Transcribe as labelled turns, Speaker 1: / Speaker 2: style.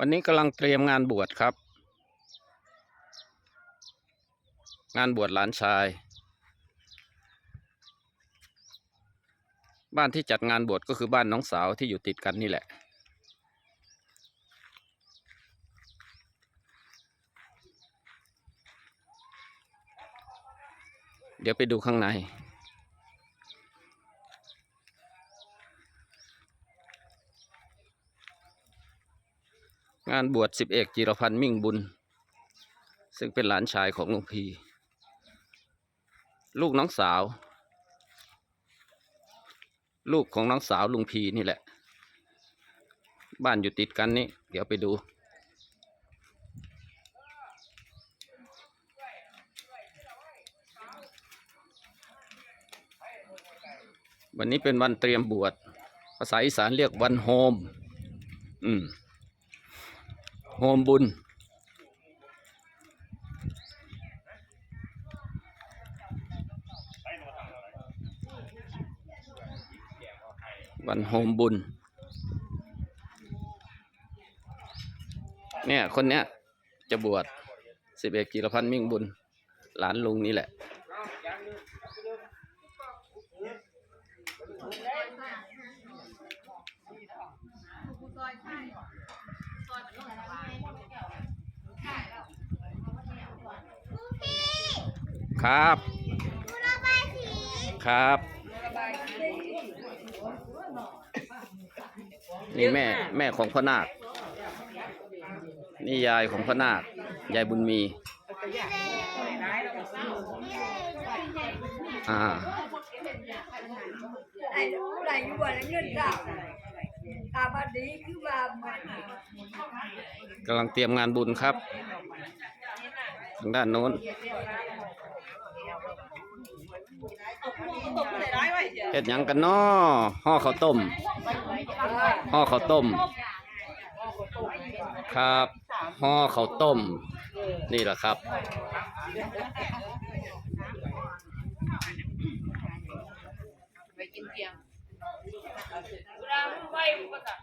Speaker 1: วันนี้กำลังเตรียมงานบวชครับ งานบวชหลานชาย บ้านที่จัดงานบวชก็คือบ้านน้องสาวที่อยู่ติดกันนี่แหละ เดี๋ยวไปดูข้างใน งานบวชสิบเอกจิรพันธ์มิ่งบุญ ซึ่งเป็นหลานชายของหลวงพีลูกน้องสาว ลูกของน้องสาวลุงพีนี่แหละ บ้านอยู่ติดกันนี่เดี๋ยวไปดู วันนี้เป็นวันเตรียมบวชภาษาอีสานเรียกวันโฮม อืม โฮมบุญ วันโฮมบุญ เนี่ย คนเนี้ยจะบวชสิบเอกจิรพันธ์มิ่งบุญ หลานลุงนี่แหละ ครับ ครับ นี่แม่แม่ของพ่อนาค นี่ยายของพ่อนาค ยายบุญมี อ่า
Speaker 2: ไอ้ผู้ใดอยู่บ่ได้เงินกับตาบัดนี้คือว่า
Speaker 1: กำลังเตรียมงานบุญครับ ทางด้านโน้น เฮ็ดหยังกันน้อห่อข้าวต้มห่อข้าวต้ม ครับห่อข้าวต้ม นี่แหละครับ
Speaker 3: ไปกินเตียงเวลาไฟมันก็จะ